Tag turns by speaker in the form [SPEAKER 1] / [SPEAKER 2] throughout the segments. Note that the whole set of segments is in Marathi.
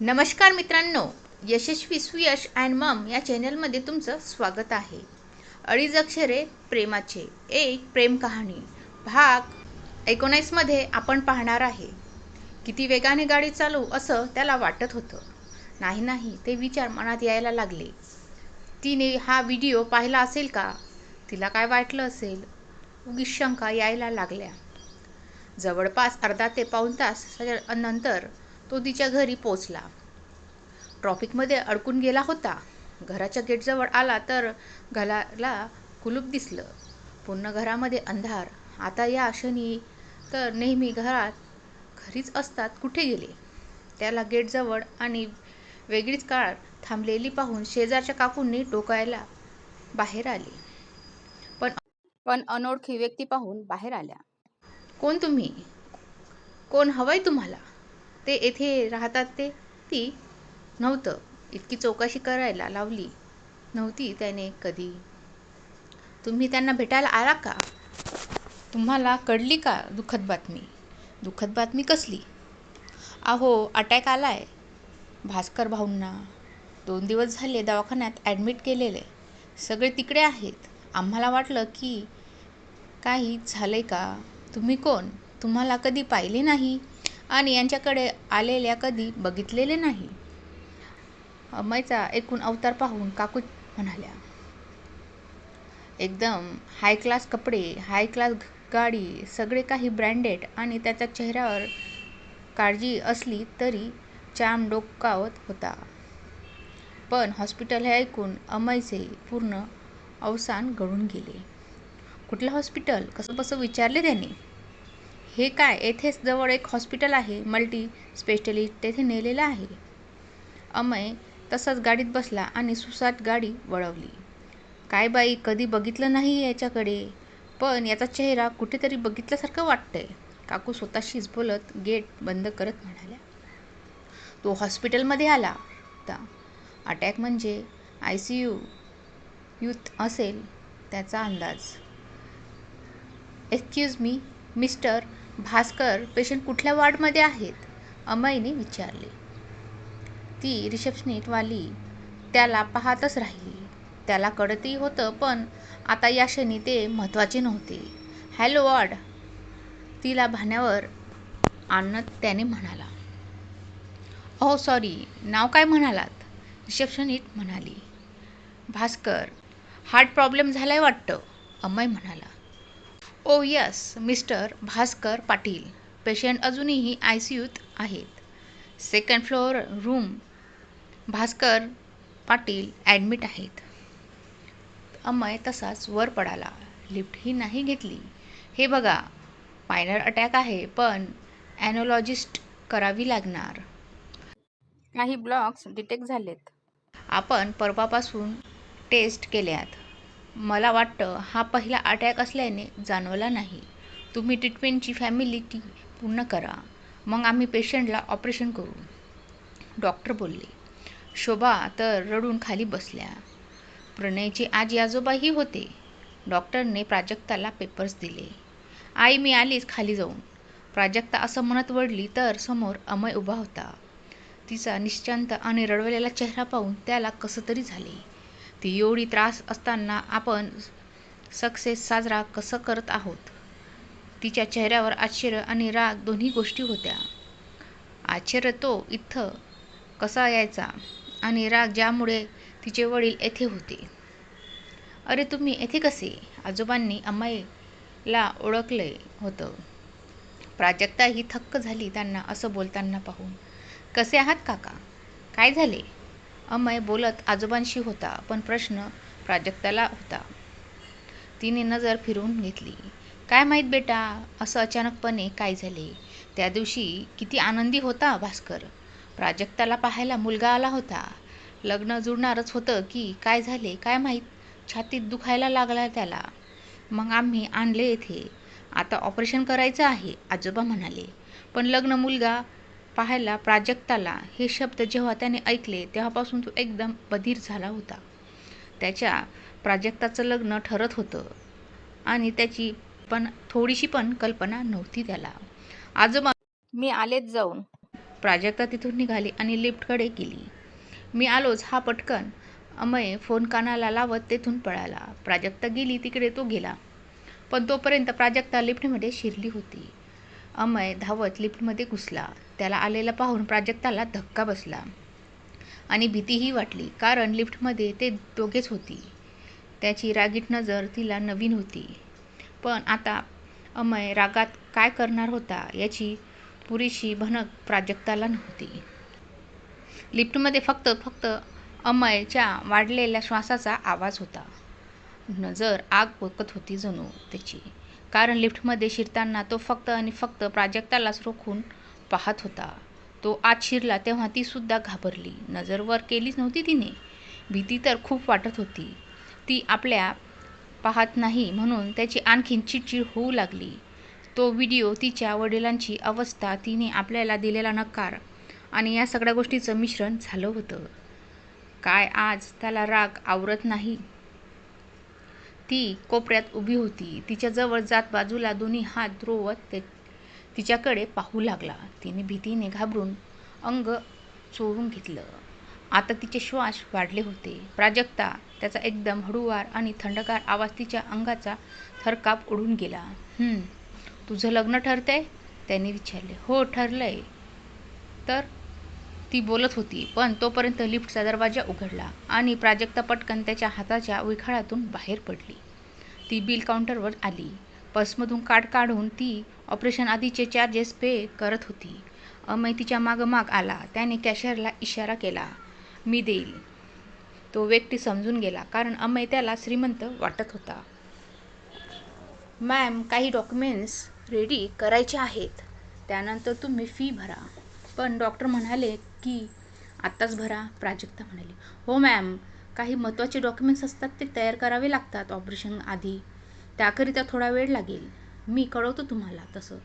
[SPEAKER 1] नमस्कार मित्रांनो यशस्वी सुयश अँड मम या चॅनलमध्ये तुमचं स्वागत आहे. अडीच अक्षरे प्रेमाचे एक प्रेम कहाणी. भाग एकोणीसमध्ये आपण पाहणार आहे. किती वेगाने गाडी चालू असं त्याला वाटत होतं. नाही नाही ते विचार मनात यायला लागले. तिने हा व्हिडिओ पाहिला असेल का? तिला काय वाटलं असेल? उगीच शंका यायला लागल्या. जवळपास अर्धा ते पाऊण तास नंतर तो तिच्या घरी पोचला. ट्रॉफिकमध्ये अडकून गेला होता. घराच्या गेटजवळ आला तर घराला कुलूप दिसलं. पूर्ण घरामध्ये अंधार. आता या क्षणी तर नेहमी घरात घरीच असतात कुठे गेले? त्याला गेटजवळ आणि वेगळीच काळ थांबलेली पाहून शेजारच्या काकूंनी टोकायला बाहेर आली. पण पण अनोळखी व्यक्ती पाहून बाहेर आल्या. कोण तुम्ही? कोण हवंय तुम्हाला? ते येथे राहतात ते. ती नव्हतं. इतकी चौकशी करायला लावली. नव्हती त्याने कधी. तुम्ही त्यांना भेटायला आला का? तुम्हाला कळली का दुःखद बातमी? दुःखद बातमी कसली? अहो अटॅक आलाय. भास्कर भाऊंना. दोन दिवस झाले दवाखान्यात ॲडमिट केलेले. सगळे तिकडे आहेत. आम्हाला वाटलं की काही झालं आहे का? तुम्ही कोण? तुम्हाला कधी पाहिले नाही? आणि यांच्याकडे आलेल्या कधी बघितलेले नाही. अमयचा एकूण अवतार पाहून काकू म्हणाल्या एकदम हाय क्लास कपडे हाय क्लास गाडी सगळे काही ब्रँडेड आणि त्याच्या चेहऱ्यावर काळजी असली तरी चाम डोकावत होता. पण हॉस्पिटल हे ऐकून अमयचे पूर्ण अवसान घडून गेले. कुठलं हॉस्पिटल कसं कसं विचारले त्याने? हे काय? येथेच जवळ एक हॉस्पिटल आहे मल्टी स्पेशलिस्ट तेथे नेलेलं आहे. अमय तसाच गाडीत बसला आणि सुसाट गाडी वळवली. काय बाई कधी बघितलं नाही याच्याकडे? पण याचा चेहरा कुठेतरी बघितल्यासारखं वाटतंय. काकू स्वतःशीच बोलत गेट बंद करत म्हणाल्या. तो हॉस्पिटलमध्ये आला. होता अटॅक म्हणजे आय सी यू यूथ असेल त्याचा अंदाज. Excuse me mister Bhaskar patient कुठल्या वॉर्डमध्ये आहेत? अमयने विचारले. ती रिसेप्शनिस्टवाली त्याला पाहतच राहिली. त्याला कळतही होतं पण आता या क्षणी ते महत्त्वाचे नव्हते. Hello ward. तिला भाण्यावर आणत त्याने म्हणाला. अहो सॉरी नाव काय म्हणालात? रिसेप्शनिस्ट म्हणाली. भास्कर हार्ट प्रॉब्लेम झालाय वाटतं. अमय म्हणाला. ओ yes mister Bhaskar Patil. Patient अजूनही आय सी यूत आहेत. Second floor room Bhaskar Patil admit आहेत. अमय तसाच वर पडाला. लिफ्टही नाही घेतली. हे बघा मायनर अटॅक आहे पण ॲनोलॉजिस्ट करावी लागणार. काही ब्लॉक्स डिटेक्ट झालेत. आपण परवापासून टेस्ट केल्यात. मला वाटतं हा पहिला अटॅक असल्याने जाणवला नाही. तुम्ही ट्रीटमेंटची फॅमिलिटी पूर्ण करा. मग आम्ही पेशंटला ऑपरेशन करू. डॉक्टर बोलले शोभा तर रडून खाली बसल्या. प्रणयचे आजी आजोबाही होते. डॉक्टरने प्राजक्ताला पेपर्स दिले. आई मी आलीच खाली जाऊन. प्राजक्ता असं म्हणत वडली तर समोर अमय उभा होता. तिचा निश्चांत आणि रडवलेला चेहरा पाहून त्याला कसं तरी झाले. ती एवढी त्रास असताना आपण सक्सेस साजरा कसं करत आहोत? तिच्या चेहऱ्यावर आश्चर्य आणि राग दोन्ही गोष्टी होत्या. आश्चर्य तो इथं कसा यायचा आणि राग ज्यामुळे तिचे वडील येथे होते. अरे तुम्ही येथे कसे? आजोबांनी अम्माईला ओळखले होतं. प्राजक्ता ही थक्क झाली त्यांना असं बोलताना पाहून. कसे आहात काका? काय झाले? अमय बोलत आजोबांशी होता पण प्रश्न प्राजक्ताला होता. तिने नजर फिरवून घेतली. काय माहीत बेटा असं अचानकपणे काय झाले? त्या दिवशी किती आनंदी होता भास्कर. प्राजक्ताला पाहायला मुलगा आला होता. लग्न जुळणारच होतं की काय झाले काय माहीत? छातीत दुखायला लागला त्याला. मग आम्ही आणले येथे आता ऑपरेशन करायचं आहे आजोबा म्हणाले. पण लग्न मुलगा पाहायला प्राजक्ताला हे शब्द जेव्हा त्याने ऐकले तेव्हापासून तो एकदम बधीर झाला होता. त्याच्या प्राजक्ताचं लग्न ठरत होतं आणि त्याची पण थोडीशी पण कल्पना नव्हती त्याला. आजोबा मी आलेच जाऊन. प्राजक्ता तिथून निघाली आणि लिफ्टकडे गेली. मी आलोच हा पटकन. अमय फोन कानाला लावत तेथून पळाला. प्राजक्ता गेली तिकडे तो गेला. पण तोपर्यंत प्राजक्ता लिफ्टमध्ये शिरली होती. अमय धावत लिफ्टमध्ये घुसला. त्याला आलेला पाहून प्राजक्ताला धक्का बसला. आणि भीतीही वाटली कारण लिफ्टमध्ये ते दोघेच होती. त्याची रागीट नजर तिला नवीन होती. पण आता अमय रागात काय करणार होता याची पुरेशी भनक प्राजक्ताला नव्हती. लिफ्टमध्ये फक्त फक्त अमयच्या वाढलेल्या श्वासाचा आवाज होता. नजर आग ओकत होती जणू त्याची. कारण लिफ्टमध्ये शिरताना तो फक्त आणि फक्त प्राजक्तालाच रोखून पाहत होता. तो आत शिरला तेव्हा तीसुद्धा घाबरली. नजर वर केलीच नव्हती तिने. भीती तर खूप वाटत होती. ती आपल्या पाहत नाही म्हणून त्याची आणखीन चिडचिड होऊ लागली. तो व्हिडिओ तिच्या वडिलांची अवस्था तिने आपल्याला दिलेला नकार आणि या सगळ्या गोष्टीचं मिश्रण झालं होतं. काय आज त्याला राग आवरत नाही? ती कोपऱ्यात उभी होती. तिच्या जवळ जात बाजूला दोन्ही हात रोवत ते तिच्याकडे पाहू लागला. तिने भीतीने घाबरून अंग चोळून घेतलं. आता तिचे श्वास वाढले होते. प्राजक्ता त्याचा एकदम हळूवार आणि थंडगार आवाज तिच्या अंगाचा थरकाप उडून गेला. हं तुझं लग्न ठरतंय? त्याने विचारले. हो ठरलंय. तर ती बोलत होती पण तोपर्यंत लिफ्टचा दरवाजा उघडला आणि प्राजक्ता पटकन त्याच्या हाताच्या विखाळातून बाहेर पडली. ती बिल काउंटरवर आली. पर्समधून कार्ड काढून ती ऑपरेशन आधीचे चार्जेस पे करत होती. अमय तिच्या मागमाग आला. त्याने कॅशियरला इशारा केला मी देईल. तो व्यक्ती समजून गेला कारण अमय त्याला श्रीमंत वाटत होता. मॅम काही डॉक्युमेंट्स रेडी करायचे आहेत. त्यानंतर तुम्ही फी भरा. पण डॉक्टर म्हणाले की आत्ताच भरा प्राजक्ता म्हणाली. हो मॅम. काही महत्त्वाचे डॉक्युमेंट्स असतात ते तयार करावे लागतात ऑपरेशन आधी. त्याकरिता थोडा वेळ लागेल. मी कळवतो तुम्हाला तसं.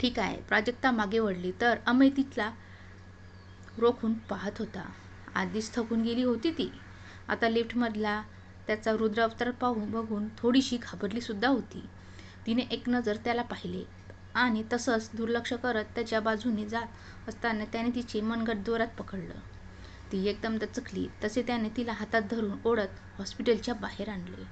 [SPEAKER 1] ठीक आहे. प्राजक्ता मागे वळली तर अमय तिथला रोखून पाहत होता. आधीच थकून गेली होती ती. आता लिफ्टमधला त्याचा रुद्रावतार पाहून बघून थोडीशी घाबरलीसुद्धा होती. तिने एक नजर त्याला पाहिले आणि तसंच दुर्लक्ष करत त्याच्या बाजूने जात असताना त्याने तिचे मनगट दोरात पकडलं. ती एकदम दचकली. तसे त्याने तिला हातात धरून ओढत हॉस्पिटलच्या बाहेर आणले.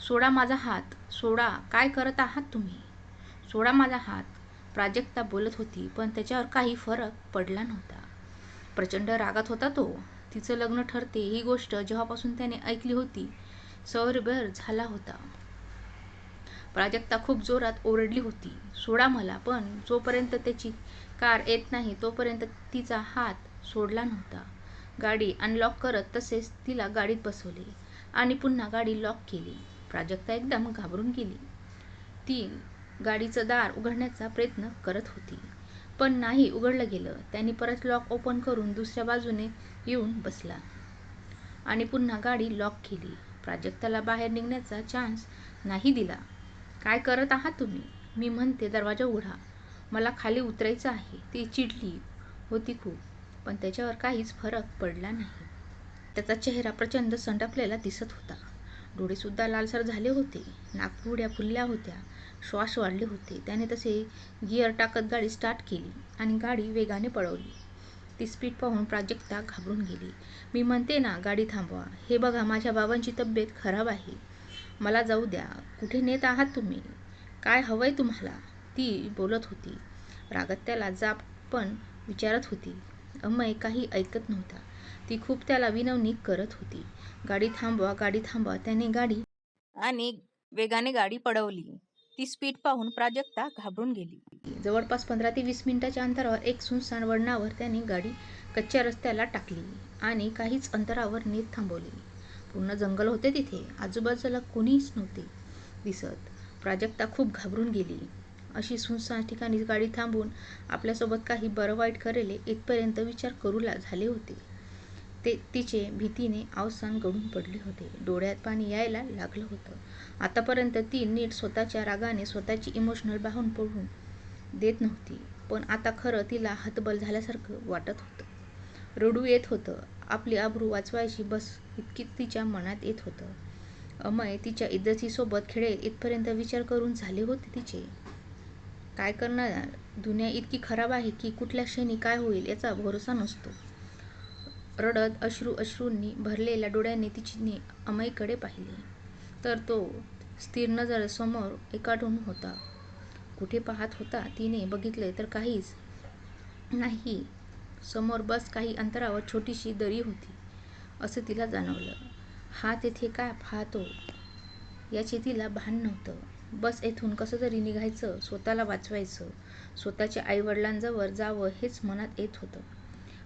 [SPEAKER 1] सोडा माझा हात. सोडा काय करत आहात तुम्ही? सोडा माझा हात. प्राजक्ता बोलत होती पण त्याच्यावर काही फरक पडला नव्हता. प्रचंड रागात होता तो. तिचं लग्न ठरते ही गोष्ट जेव्हापासून त्याने ऐकली होती सौरभर झाला होता. प्राजक्ता खूप जोरात ओरडली होती सोडा मला पण जोपर्यंत त्याची कार येत नाही तोपर्यंत तिचा हात सोडला नव्हता. गाडी अनलॉक करत तसेच तिला गाडीत बसवले आणि पुन्हा गाडी लॉक केली. प्राजक्ता एकदम घाबरून गेली. ती गाडीचं दार उघडण्याचा प्रयत्न करत होती. पण नाही उघडलं गेलं. त्यांनी परत लॉक ओपन करून दुसऱ्या बाजूने येऊन बसला. आणि पुन्हा गाडी लॉक केली. प्राजक्ताला बाहेर निघण्याचा चान्स नाही दिला. काय करत आहात तुम्ही? मी म्हणते दरवाजा उघडा. मला खाली उतरायचं आहे. ती चिडली होती खूप पण त्याच्यावर काहीच फरक पडला नाही. त्याचा चेहरा प्रचंड संडपलेला दिसत होता. डोळेसुद्धा लालसर झाले होते. नाकपुड्या फुलल्या होत्या. श्वास वाढले होते. त्याने तसे गिअर टाकत गाडी स्टार्ट केली आणि गाडी वेगाने पळवली. ती स्पीड पाहून प्राजक्ता घाबरून गेली. मी म्हणते ना गाडी थांबवा. हे बघा माझ्या बाबांची तब्येत खराब आहे. मला जाऊ द्या. कुठे नेत आहात तुम्ही? काय हवंय तुम्हाला? ती बोलत होती. रागत त्याला जाप पण विचारत होती. अमय काही ऐकत नव्हता. ती खूप त्याला विनवणी करत होती. गाडी थांबवा गाडी थांबवा. त्याने गाडी आणि वेगाने गाडी पडवली. ती स्पीड पाहून प्राजक्ता घाबरून गेली. जवळपास पंधरा ते वीस मिनिटाच्या अंतरावर एक सुनसान वळणावर त्याने गाडी कच्च्या रस्त्याला टाकली आणि काहीच अंतरावर नीट थांबवली. पूर्ण जंगल होते तिथे. आजूबाजूला कोणीच नव्हते दिसत. प्राजक्ता खूप घाबरून गेली. अशी सुनसान ठिकाणी गाडी थांबून आपल्यासोबत काही बरं वाईट करेल इथपर्यंत विचार करू ला झाले होते. ते तिचे भीतीने अवसान गळून पडले होते. डोळ्यात पाणी यायला लागलं होतं. आतापर्यंत ती नीट स्वतःच्या रागाने स्वतःची इमोशनल बाहून पडून देत नव्हती. पण आता खरं तिला हतबल झाल्यासारखं वाटत होतं. रडू येत होतं. आपली आबरू वाचवायची बस इतकी तिच्या मनात येत होतं. अमय तिच्या इज्जतीसोबत खेळेल इथपर्यंत विचार करून झाले होते तिचे. काय करणार? दुनिया इतकी खराब आहे की कुठल्या क्षणी काय होईल याचा भरोसा नसतो. रडत अश्रू अश्रूंनी भरलेल्या डोळ्यांनी तिची अमईकडे पाहिले. तर तो स्थिर नजर समोर एकाटून होता. कुठे पाहत होता तिने बघितले तर काहीच नाही. समोर बस काही अंतरावर छोटीशी दरी होती असं तिला जाणवलं. हा तेथे काय पाहतो? याचे तिला भान नव्हतं. बस येथून कसं तरी निघायचं स्वतःला वाचवायचं स्वतःच्या आईवडिलांजवळ जावं हेच मनात येत होतं.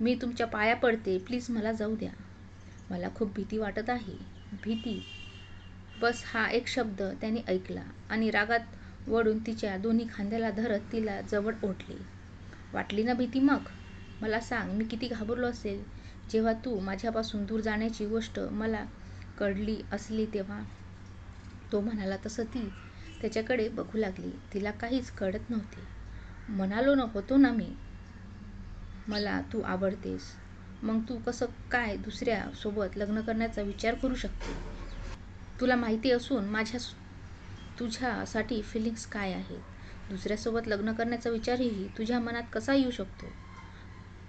[SPEAKER 1] मी तुमच्या पाया पडते. प्लीज मला जाऊ द्या. मला खूप भीती वाटत आहे. भीती. बस हा एक शब्द त्याने ऐकला आणि रागात वळून तिच्या दोन्ही खांद्याला धरत तिला जवळ ओढले. वाटली ना भीती मग? मला सांग मी किती घाबरलो असेल. जेव्हा तू माझ्यापासून दूर जाण्याची गोष्ट मला कळली असली तेव्हा. तो म्हणाला तसं ती त्याच्याकडे बघू लागली. तिला काहीच कळत नव्हते. म्हणालो न होतो ना मी. मला तू आवडतेस. मग तू कसं काय दुसऱ्या सोबत लग्न करण्याचा विचार करू शकते? तुला माहिती असून माझ्या तुझ्यासाठी फिलिंग्स काय आहेत? दुसऱ्यासोबत लग्न करण्याचा विचारही तुझ्या मनात कसा येऊ शकतो?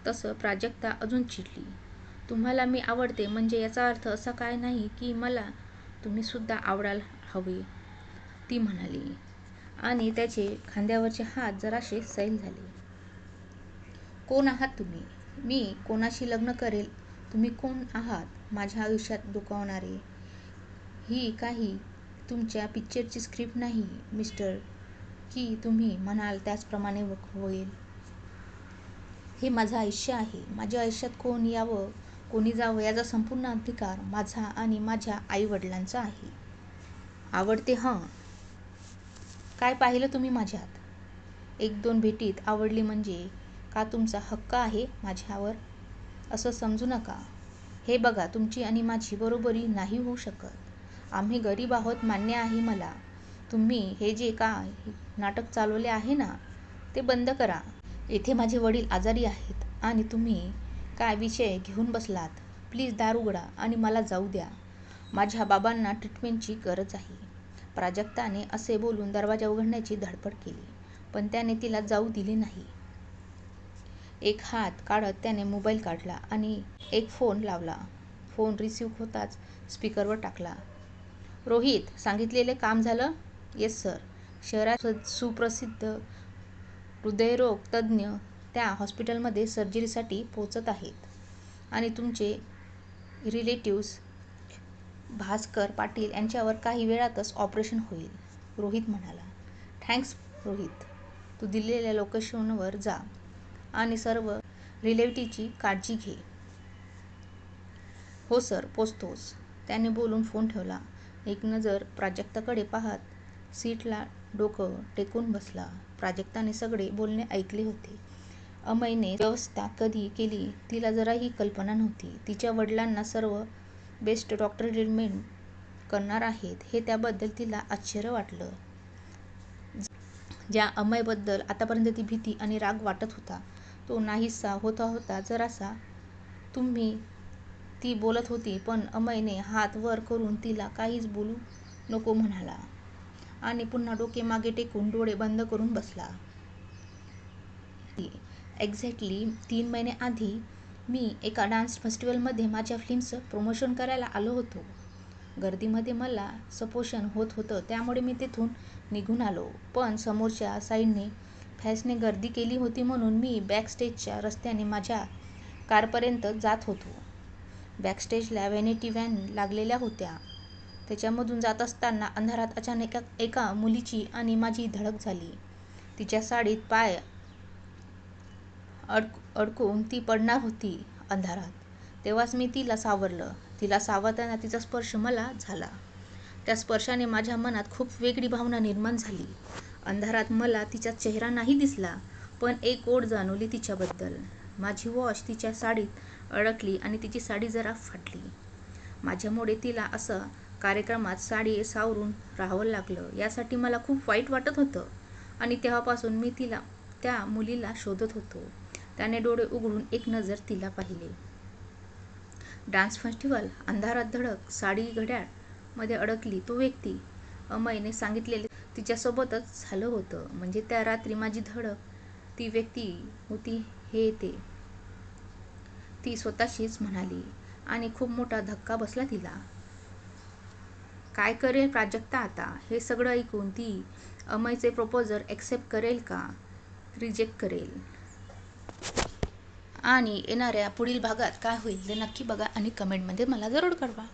[SPEAKER 1] तसं प्राजक्ता अजून चिडली. तुम्हाला मी आवडते म्हणजे याचा अर्थ असा काय नाही की मला तुम्हीसुद्धा आवडायला हवे ती म्हणाली. आणि त्याचे खांद्यावरचे हात जराशे सैल झाले. कोण आहात तुम्ही? मी कोणाशी लग्न करेल? तुम्ही कोण आहात? माझ्या आयुष्यात दुखावणारे ही काही तुमच्या पिक्चरची स्क्रिप्ट नाही मिस्टर की तुम्ही म्हणाल त्याचप्रमाणे होईल. हे माझं आयुष्य आहे. माझ्या आयुष्यात कोण यावं कोणी जावं याचा संपूर्ण अधिकार माझा आणि माझ्या आईवडिलांचा आहे. आवडते हं. काय पाहिलं तुम्ही माझ्यात? एक दोन भेटीत आवडली म्हणजे का तुमचा हक्क आहे माझ्यावर? असं समजू नका. हे बघा तुमची आणि माझी बरोबरी नाही होऊ शकत. आम्ही गरीब आहोत मान्य आहे मला. तुम्ही हे जे काय नाटक चालवले आहे ना ते बंद करा. येथे माझे वडील आजारी आहेत आणि तुम्ही काय विषय घेऊन बसलात? प्लीज दार उघडा आणि मला जाऊ द्या. माझ्या बाबांना ट्रीटमेंटची गरज आहे. प्राजक्ताने असे बोलून दरवाजा उघडण्याची धडपड केली पण त्याने तिला जाऊ दिले नाही. एक हात काढत त्याने मोबाईल काढला आणि एक फोन लावला. फोन रिसीव्ह होताच स्पीकरवर टाकला. रोहित सांगितलेले काम झालं? Yes sir. शहरात सुप्रसिद्ध हृदयरोग तज्ज्ञ त्या हॉस्पिटलमध्ये सर्जरीसाठी पोचत आहेत. आणि तुमचे रिलेटिव्स भास्कर पाटील यांच्यावर काही वेळातच ऑपरेशन होईल रोहित म्हणाला. थँक्स रोहित. तू दिलेल्या लोकेशनवर जा. आणि सर्व रिलेटिव्हची काळजी घे. हो सर पोचतोच. त्याने बोलून फोन ठेवला. एक नजर प्राजक्ताकडे पाहत सीटला डोकं टेकून बसला. प्राजक्ताने सगळे बोलणे ऐकले होते. अमयने व्यवस्था कधी केली तिला जराही कल्पना नव्हती. तिच्या वडिलांना सर्व बेस्ट डॉक्टर ट्रीटमेंट करणार आहेत हे त्याबद्दल तिला आश्चर्य वाटलं. ज्या अमयबद्दल आतापर्यंत ती भीती आणि राग वाटत होता तो नाहीसा होता होता जरासा. तुम्ही ती बोलत होती पण अमयने हात वर करून तिला काहीच बोलू नको म्हणाला आणि पुन्हा डोके मागे टेकून डोळे बंद करून बसला. एक्झॅक्टली तीन महिने आधी मी एका डान्स फेस्टिवलमध्ये माझ्या फिल्मचं प्रमोशन करायला आलो होतो. गर्दीमध्ये मला सपोषण होत होतं त्यामुळे मी तिथून निघून आलो. पण समोरच्या साईडने फॅसने गर्दी केली होती म्हणून मी बॅकस्टेजच्या रस्त्याने माझ्या कारपर्यंत जात होतो. बॅकस्टेजला व्हॅनिटी व्हॅन लागलेल्या होत्या. त्याच्यामधून जात असताना अंधारात अचानक एका मुलीची आणि माझी धडक झाली. तिच्या साडीत पाय अडक अडकून ती पडणार होती अंधारात. तेव्हाच मी तिला सावरलं. तिला सावरताना तिचा स्पर्श मला झाला. त्या स्पर्शाने माझ्या मनात खूप वेगळी भावना निर्माण झाली. अंधारात मला तिचा चेहरा नाही दिसला पण एक ओढ जाणवली तिच्याबद्दल. माझी वॉच तिच्या साडीत अडकली आणि तिची साडी जरा फाटली. माझ्यामुळे तिला असं कार्यक्रमात साडी सावरून राहावं लागलं. यासाठी मला खूप वाईट वाटत होतं. आणि तेव्हापासून मी तिला त्या मुलीला शोधत होतो. त्याने डोळे उघडून एक नजर तिला पाहिले. डान्स फेस्टिवल अंधारात धडक साडी घड्याळमध्ये अडकली तो व्यक्ती. अमयने सांगितलेले तिच्यासोबतच झालं होतं. म्हणजे त्या रात्री माझी धडक ती व्यक्ती होती हे ते. ती स्वतःशीच म्हणाली आणि खूप मोठा धक्का बसला तिला. काय करेल प्राजक्ता आता? हे सगळं ऐकून ती अमयचे प्रपोजल ॲक्सेप्ट करेल का? रिजेक्ट करेल. आणि येणाऱ्या पुढील भागात काय होईल ते नक्की बघा आणि कमेंटमध्ये मला जरूर कळवा.